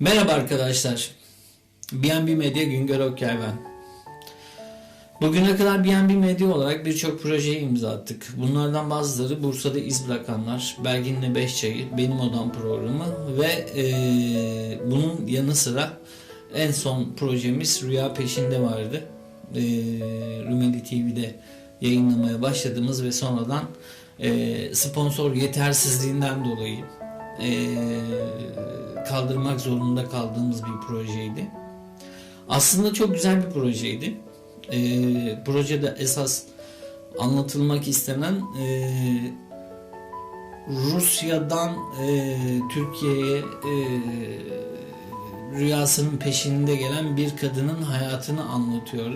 Merhaba arkadaşlar. BNB Medya Güngör Okyay ben. Bugüne kadar BNB Medya olarak birçok projeye imza attık. Bunlardan bazıları Bursa'da iz bırakanlar, Belgin'le Beş Çayı, Benim Odam programı ve eee, bunun yanı sıra en son projemiz Rüya Peşinde vardı. Eee Rumeli TV'de yayınlamaya başladığımız ve sonradan eee, sponsor yetersizliğinden dolayı eee, kaldırmak zorunda kaldığımız bir projeydi. Aslında çok güzel bir projeydi. Eee, projede esas anlatılmak istenen eee, Rusya'dan eee, Türkiye'ye eee, rüyasının peşinde gelen bir kadının hayatını anlatıyor.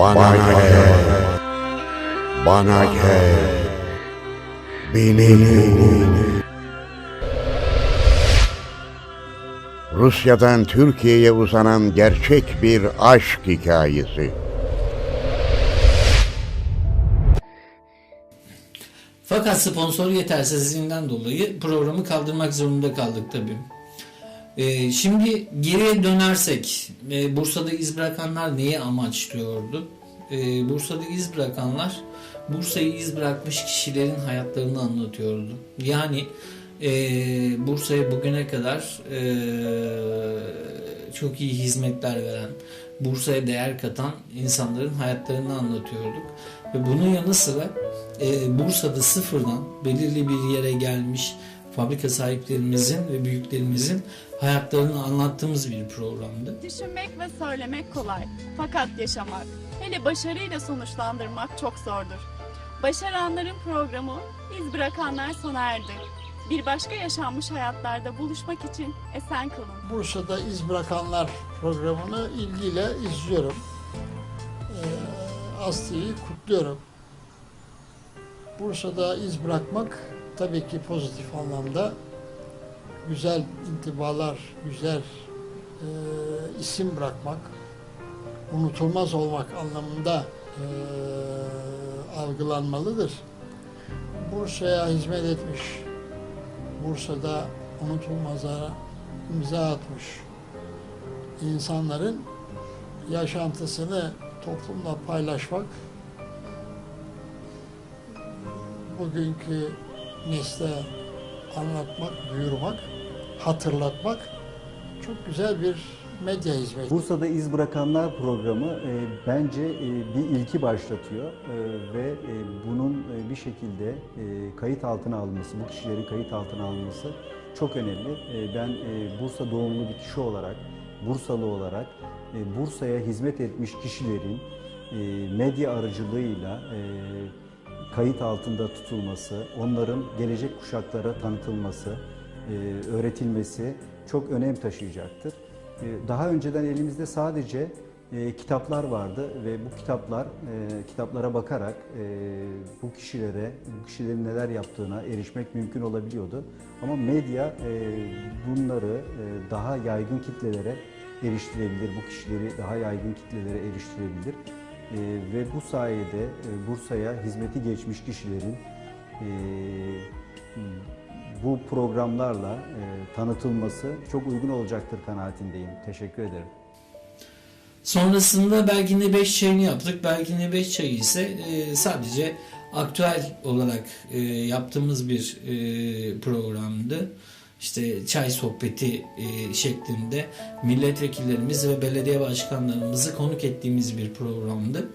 Bana gel, bana gel, beni bul. Rusya'dan Türkiye'ye uzanan gerçek bir aşk hikayesi. Fakat sponsor yetersizliğinden dolayı programı kaldırmak zorunda kaldık tabii. Ee, şimdi geriye dönersek e, Bursa'da iz bırakanlar neyi amaçlıyordu? Ee, Bursa'da iz bırakanlar Bursa'yı iz bırakmış kişilerin hayatlarını anlatıyordu. Yani e, Bursa'ya bugüne kadar e, çok iyi hizmetler veren, Bursa'ya değer katan insanların hayatlarını anlatıyorduk. Ve bunun yanı sıra e, Bursa'da sıfırdan belirli bir yere gelmiş fabrika sahiplerimizin ve büyüklerimizin hayatlarını anlattığımız bir programdı. Düşünmek ve söylemek kolay. Fakat yaşamak, hele başarıyla sonuçlandırmak çok zordur. Başaranların programı iz bırakanlar sona erdi. Bir başka yaşanmış hayatlarda buluşmak için esen kalın. Bursa'da iz bırakanlar programını ilgiyle izliyorum. Ee, Aslı'yı kutluyorum. Bursa'da iz bırakmak tabii ki pozitif anlamda güzel intibalar, güzel e, isim bırakmak, unutulmaz olmak anlamında e, algılanmalıdır. Bursa'ya hizmet etmiş, Bursa'da unutulmaza imza atmış insanların yaşantısını toplumla paylaşmak bugünkü nesle anlatmak, duyurmak, hatırlatmak çok güzel bir medya hizmeti. Bursa'da İz Bırakanlar programı e, bence e, bir ilki başlatıyor e, ve e, bunun e, bir şekilde e, kayıt altına alınması, bu kişilerin kayıt altına alınması çok önemli. E, ben e, Bursa doğumlu bir kişi olarak, Bursalı olarak e, Bursa'ya hizmet etmiş kişilerin e, medya aracılığıyla e, kayıt altında tutulması, onların gelecek kuşaklara tanıtılması, e, öğretilmesi çok önem taşıyacaktır. E, Daha önceden elimizde sadece e, kitaplar vardı ve bu kitaplar kitaplara bakarak bu kişilere, bu kişilerin neler yaptığına erişmek mümkün olabiliyordu. Ama medya bunları daha yaygın kitlelere eriştirebilir, bu kişileri daha yaygın kitlelere eriştirebilir. E, ve bu sayede e, Bursa'ya hizmeti geçmiş kişilerin e, bu programlarla e, tanıtılması çok uygun olacaktır kanaatindeyim. Teşekkür ederim. Sonrasında Belgin'le 5 çayını yaptık. Belgin'le 5 çayı ise e, sadece aktüel olarak e, yaptığımız bir e, programdı. İşte çay sohbeti e, şeklinde milletvekillerimiz ve belediye başkanlarımızı konuk ettiğimiz bir programdı.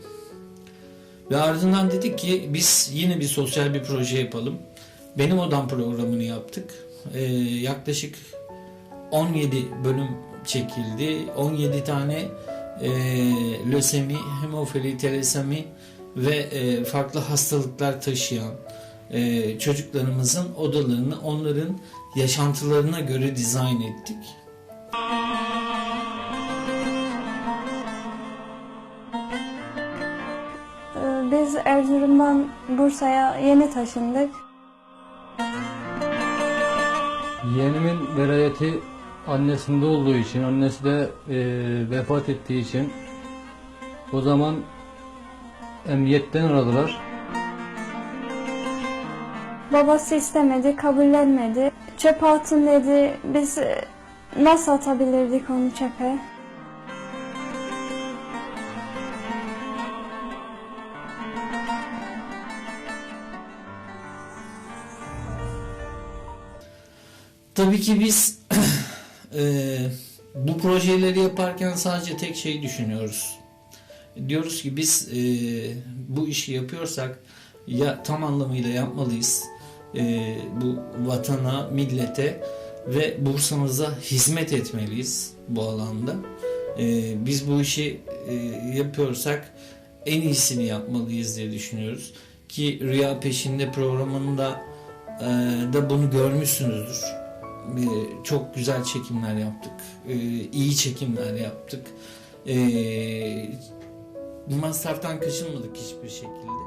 Ve ardından dedik ki biz yine bir sosyal bir proje yapalım. Benim Odam programını yaptık. Ee, yaklaşık 17 bölüm çekildi. 17 tane e, lösemi, hemofili, teresemi ve e, farklı hastalıklar taşıyan e, çocuklarımızın odalarını onların yaşantılarına göre dizayn ettik. Ee, Biz Erzurum'dan Bursa'ya yeni taşındık. Yeğenimin velayeti annesinde olduğu için, annesi de e, vefat ettiği için o zaman emniyetten aradılar. Babası istemedi, kabullenmedi. Çöpe atın dedi. Biz e, nasıl atabilirdik onu çöpe? Tabii ki biz eee, bu projeleri yaparken sadece tek şeyi düşünüyoruz. Diyoruz ki biz eee, bu işi yapıyorsak ya tam anlamıyla yapmalıyız. Eee, bu vatana, millete ve Bursa'mıza hizmet etmeliyiz bu alanda. Eee, biz bu işi eee, yapıyorsak en iyisini yapmalıyız diye düşünüyoruz. Ki Rüya Peşinde programında eee, da bunu görmüşsünüzdür. Ee, çok güzel çekimler yaptık. Ee, iyi çekimler yaptık. Ee, masraftan kaçınmadık hiçbir şekilde.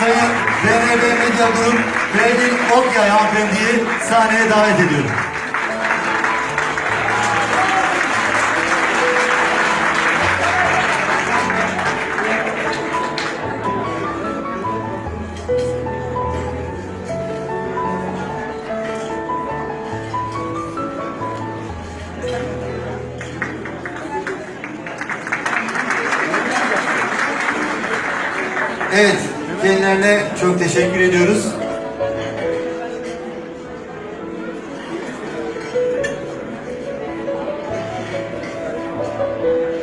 Sayın BNB Medya Grup Beldin Okyay hanımefendiyi sahneye davet ediyorum. Kendilerine çok teşekkür ediyoruz.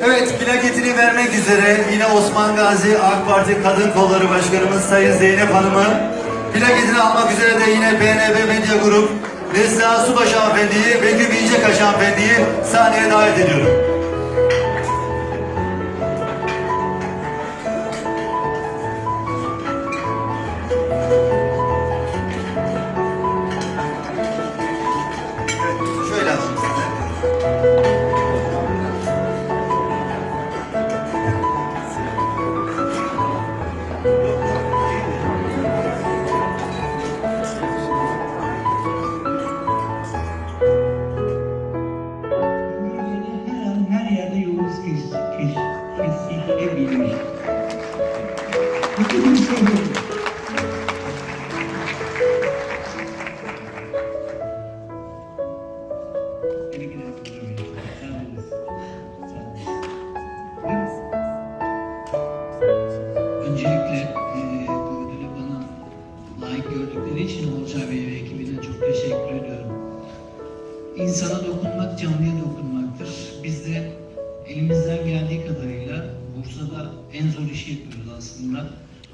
Evet, plaketini vermek üzere yine Osman Gazi AK Parti Kadın Kolları Başkanımız Sayın Zeynep Hanım'ı plaketini almak üzere de yine BNB Medya Grup Neslihan Subaş Hanımefendi'yi ve Gül İncekaş Hanımefendi'yi sahneye davet ediyorum. Olasın. Öncelikle eee bu ödülü bana layık gördükleri için Bey ve ekibine çok teşekkür ediyorum. İnsana dokunmak canlıya dokunmaktır. Biz de elimizden geldiği kadarıyla Bursa'da en zor işi yapıyoruz aslında.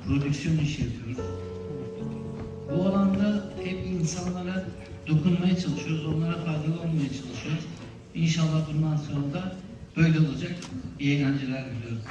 Prodüksiyon işi yapıyoruz. Bu alanda hep insanlara dokunmaya çalışıyoruz, onlara faydalı olmaya çalışıyoruz. İnşallah bundan sonra da böyle olacak. İyi eğlenceler diliyorum.